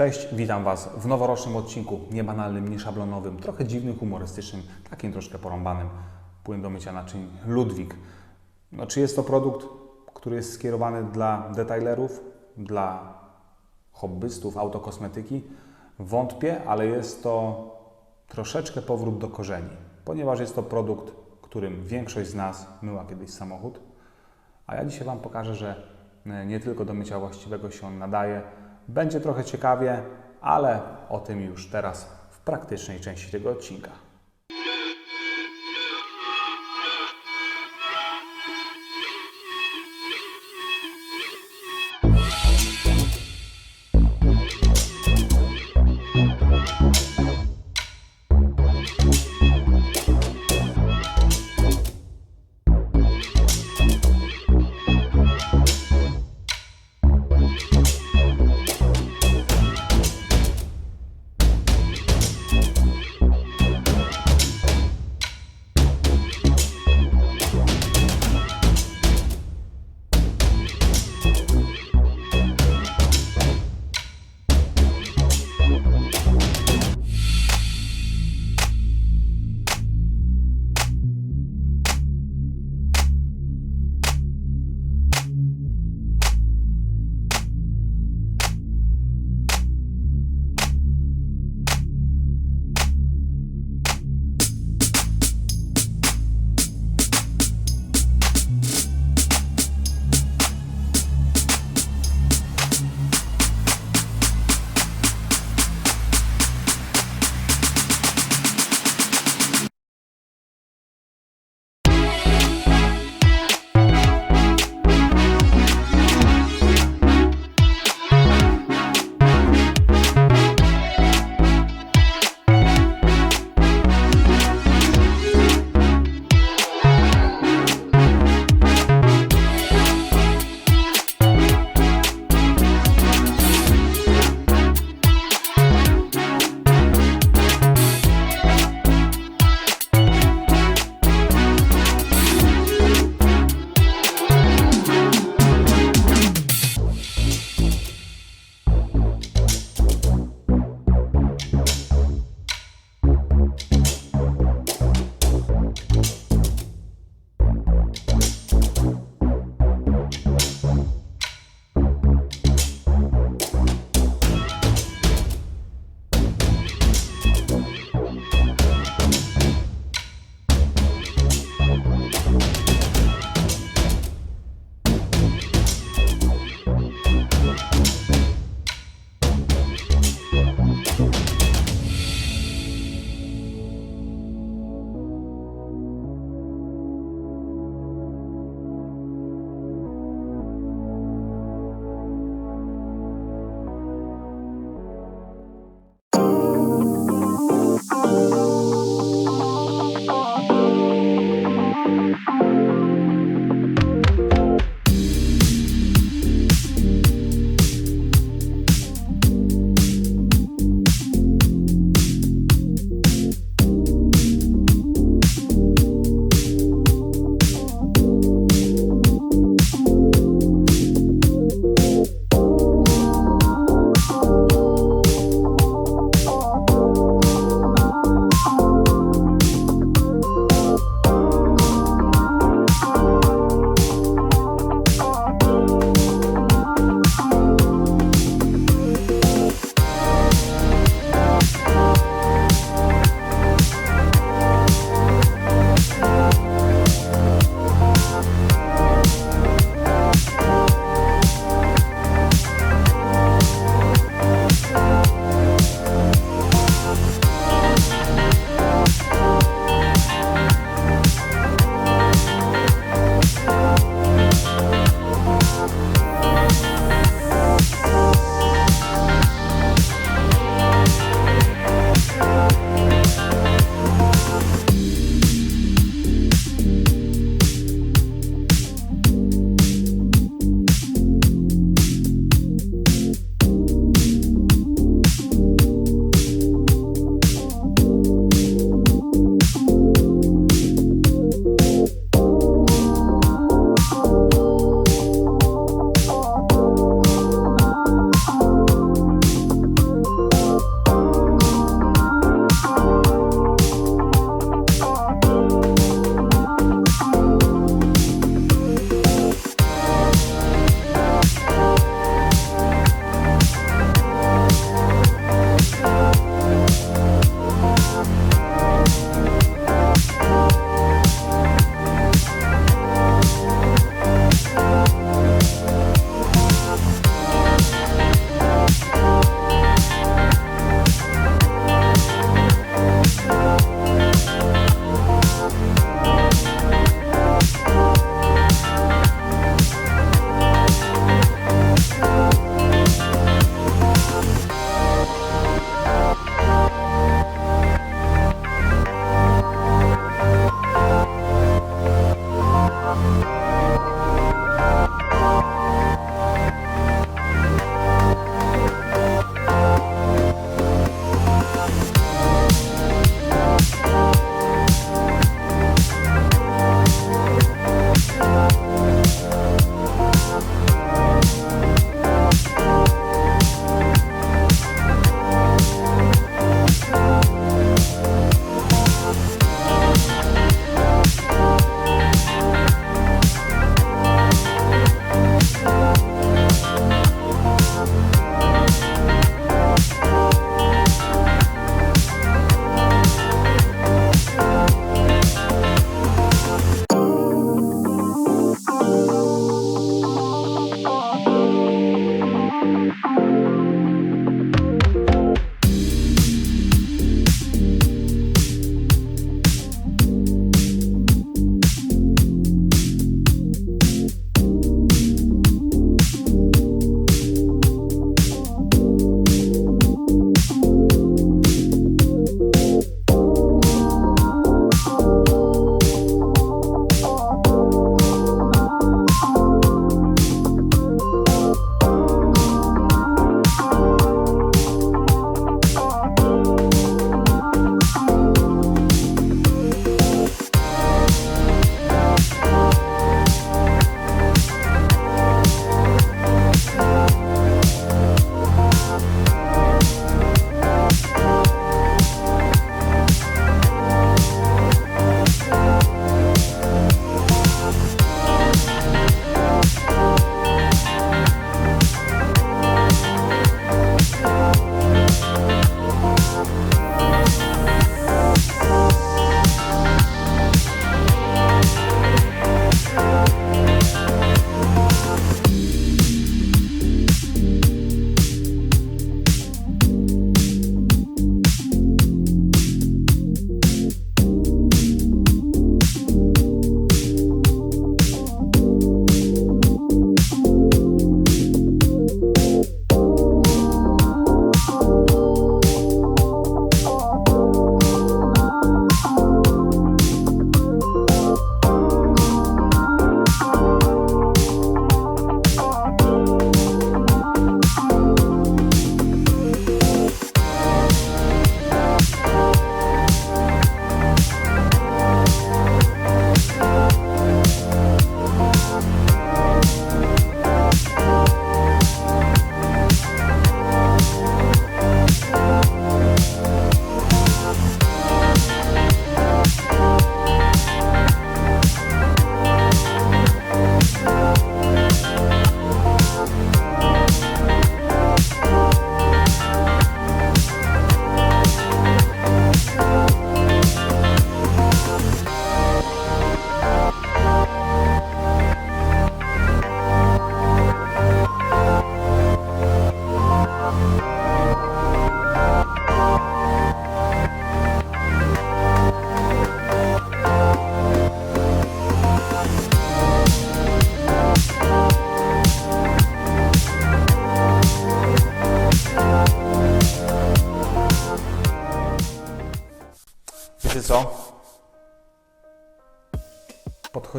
Cześć, witam Was w noworocznym odcinku, niebanalnym, nieszablonowym, trochę dziwnym, humorystycznym, takim troszkę porąbanym. Płyn do mycia naczyń Ludwik. No, czy jest to produkt, który jest skierowany dla detailerów, dla hobbystów autokosmetyki? Wątpię, ale jest to troszeczkę powrót do korzeni, ponieważ jest to produkt, którym większość z nas myła kiedyś samochód. A ja dzisiaj Wam pokażę, że e, nie tylko do mycia właściwego się on nadaje. Będzie trochę ciekawie, ale o tym już teraz w praktycznej części tego odcinka.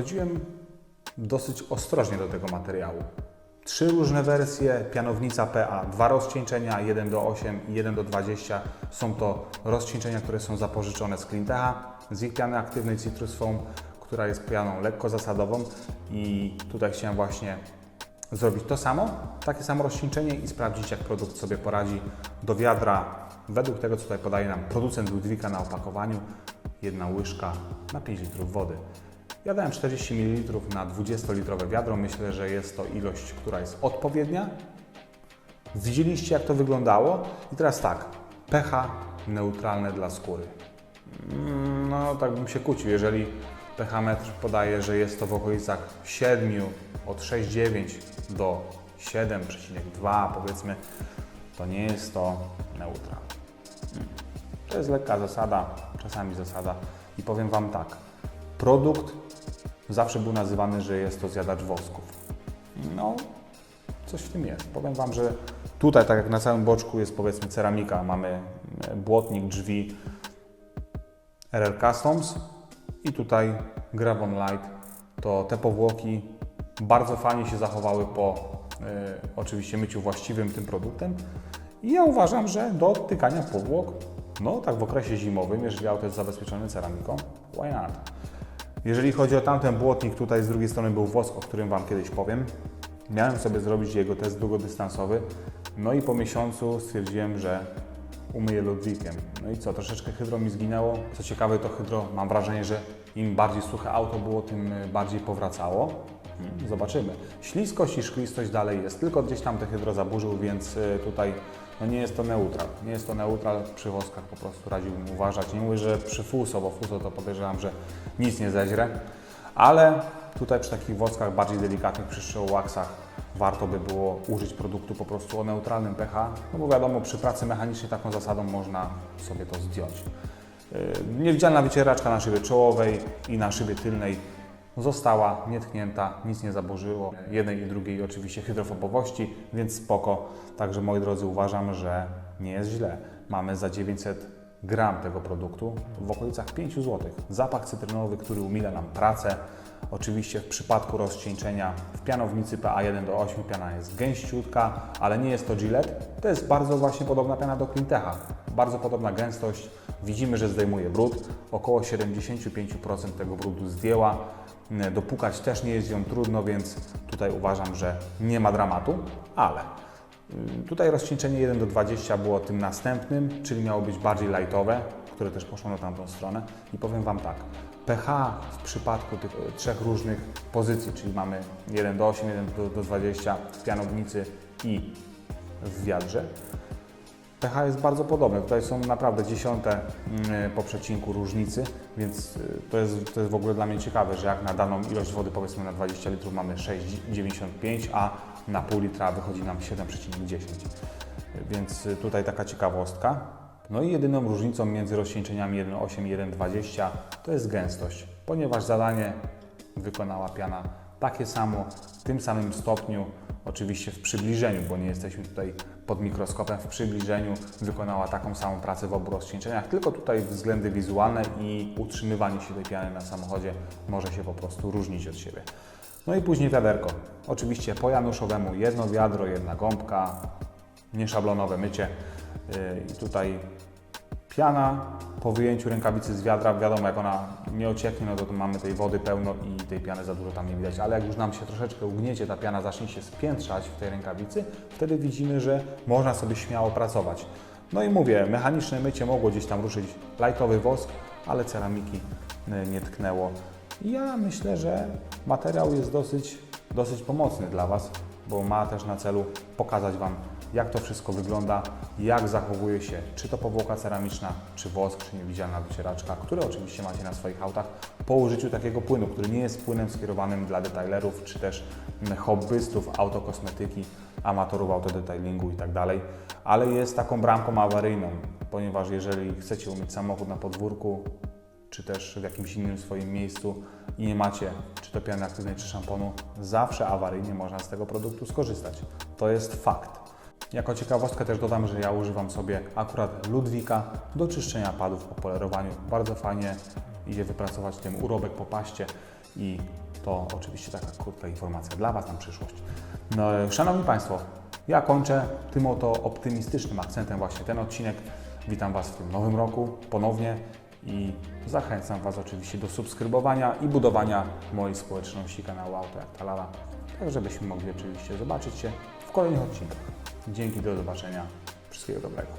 Podchodziłem dosyć ostrożnie do tego materiału. Trzy różne wersje, pianownica PA, dwa rozcieńczenia, 1 do 8 i 1 do 20. Są to rozcieńczenia, które są zapożyczone z Clintecha, z ich piany aktywnej Citrus Foam, która jest pianą lekko zasadową i tutaj chciałem właśnie zrobić to samo, takie samo rozcieńczenie i sprawdzić, jak produkt sobie poradzi do wiadra. Według tego, co tutaj podaje nam producent Ludwika na opakowaniu, jedna łyżka na 5 litrów wody. Ja dałem 40 ml na 20-litrowe wiadro. Myślę, że jest to ilość, która jest odpowiednia. Widzieliście, jak to wyglądało. I teraz tak, pH neutralne dla skóry. Mm, No, tak bym się kłócił, jeżeli pH metr podaje, że jest to w okolicach 7, od 6,9 do 7,2 powiedzmy, to nie jest to neutral. Mm. To jest lekka zasada, czasami zasada. I powiem Wam tak, produkt zawsze był nazywany, że jest to zjadacz wosków. No, coś w tym jest. Powiem Wam, że tutaj, tak jak na całym boczku jest powiedzmy ceramika, mamy e, błotnik drzwi RL Customs i tutaj Gravon Light, to te powłoki bardzo fajnie się zachowały po e, oczywiście myciu właściwym tym produktem. I ja uważam, że do odtykania powłok, no tak w okresie zimowym, jeżeli auto jest zabezpieczone ceramiką, why not? Jeżeli chodzi o tamten błotnik, tutaj z drugiej strony był wosk, o którym Wam kiedyś powiem. Miałem sobie zrobić jego test długodystansowy, no i po miesiącu stwierdziłem, że umyję Ludwikiem. No i co, troszeczkę hydro mi zginęło. Co ciekawe, to hydro, mam wrażenie, że im bardziej suche auto było, tym y, bardziej powracało. Hmm, Zobaczymy. Śliskość i szklistość dalej jest, tylko gdzieś tam te hydro zaburzył, więc y, tutaj no nie jest to neutral. Nie jest to neutral, przy woskach po prostu radziłbym uważać. Nie mówię, że przy fuso, bo fuso to podejrzewam, że nic nie zeźrę, ale tutaj przy takich woskach bardziej delikatnych, przy showwaxach warto by było użyć produktu po prostu o neutralnym pH, no bo wiadomo, przy pracy mechanicznej taką zasadą można sobie to zdjąć. Yy, Niewidzialna wycieraczka na szybie czołowej i na szybie tylnej została nietknięta, nic nie zaburzyło. Jednej i drugiej oczywiście hydrofobowości, więc spoko. Także moi drodzy uważam, że nie jest źle. Mamy za 900 gram tego produktu w okolicach 5 zł. Zapach cytrynowy, który umila nam pracę. Oczywiście w przypadku rozcieńczenia w pianownicy PA1 do 8 piana jest gęściutka, ale nie jest to Gillette. To jest bardzo właśnie podobna piana do Clintecha. Bardzo podobna gęstość. Widzimy, że zdejmuje brud. Około 75% tego brudu zdjęła. Dopukać też nie jest ją trudno, więc tutaj uważam, że nie ma dramatu, ale y, tutaj rozcieńczenie 1 do 20 było tym następnym, czyli miało być bardziej lightowe, które też poszło na tamtą stronę. I powiem Wam tak, pH w przypadku tych y, trzech różnych pozycji, czyli mamy 1 do 8, 1 do, do 20 w pianownicy i w wiadrze, pH jest bardzo podobne. Tutaj są naprawdę dziesiąte mm, po przecinku różnicy, więc y, to jest, to jest w ogóle dla mnie ciekawe, że jak na daną ilość wody, powiedzmy na 20 litrów mamy 6,95, a na pół litra wychodzi nam 7,10. Więc tutaj taka ciekawostka. No i jedyną różnicą między rozcieńczeniami 1,8 i 1,20 to jest gęstość, ponieważ zadanie wykonała piana takie samo, w tym samym stopniu, oczywiście w przybliżeniu, bo nie jesteśmy tutaj pod mikroskopem, w przybliżeniu wykonała taką samą pracę w obu rozcieńczeniach, tylko tutaj względy wizualne i utrzymywanie się tej piany na samochodzie może się po prostu różnić od siebie. No i później wiaderko. Oczywiście po januszowemu jedno wiadro, jedna gąbka, nieszablonowe mycie. Yy, I tutaj piana po wyjęciu rękawicy z wiadra, wiadomo jak ona nie ocieknie, no to tu mamy tej wody pełno i tej piany za dużo tam nie widać, ale jak już nam się troszeczkę ugniecie, ta piana zacznie się spiętrzać w tej rękawicy, wtedy widzimy, że można sobie śmiało pracować. No i mówię, mechaniczne mycie mogło gdzieś tam ruszyć lightowy wosk, ale ceramiki y, nie tknęło. Ja myślę, że materiał jest dosyć, dosyć pomocny dla Was, bo ma też na celu pokazać Wam, jak to wszystko wygląda, jak zachowuje się czy to powłoka ceramiczna, czy wosk, czy niewidzialna wycieraczka, które oczywiście macie na swoich autach po użyciu takiego płynu, który nie jest płynem skierowanym dla detailerów, czy też hobbystów autokosmetyki, amatorów autodetailingu i tak ale jest taką bramką awaryjną, ponieważ jeżeli chcecie umyć samochód na podwórku, czy też w jakimś innym swoim miejscu i nie macie czy to piany aktywnej, czy szamponu, zawsze awaryjnie można z tego produktu skorzystać. To jest fakt. Jako ciekawostkę też dodam, że ja używam sobie akurat Ludwika do czyszczenia padów po polerowaniu. Bardzo fajnie idzie wypracować tym urobek po paście i to oczywiście taka krótka informacja dla Was na przyszłość. No, e, Szanowni Państwo, ja kończę tym oto optymistycznym akcentem właśnie ten odcinek. Witam Was w tym nowym roku ponownie i zachęcam Was oczywiście do subskrybowania i budowania mojej społeczności kanału Auto jak Talala, tak żebyśmy mogli oczywiście zobaczyć się w kolejnych odcinkach. Dzięki, do zobaczenia. Wszystkiego dobrego.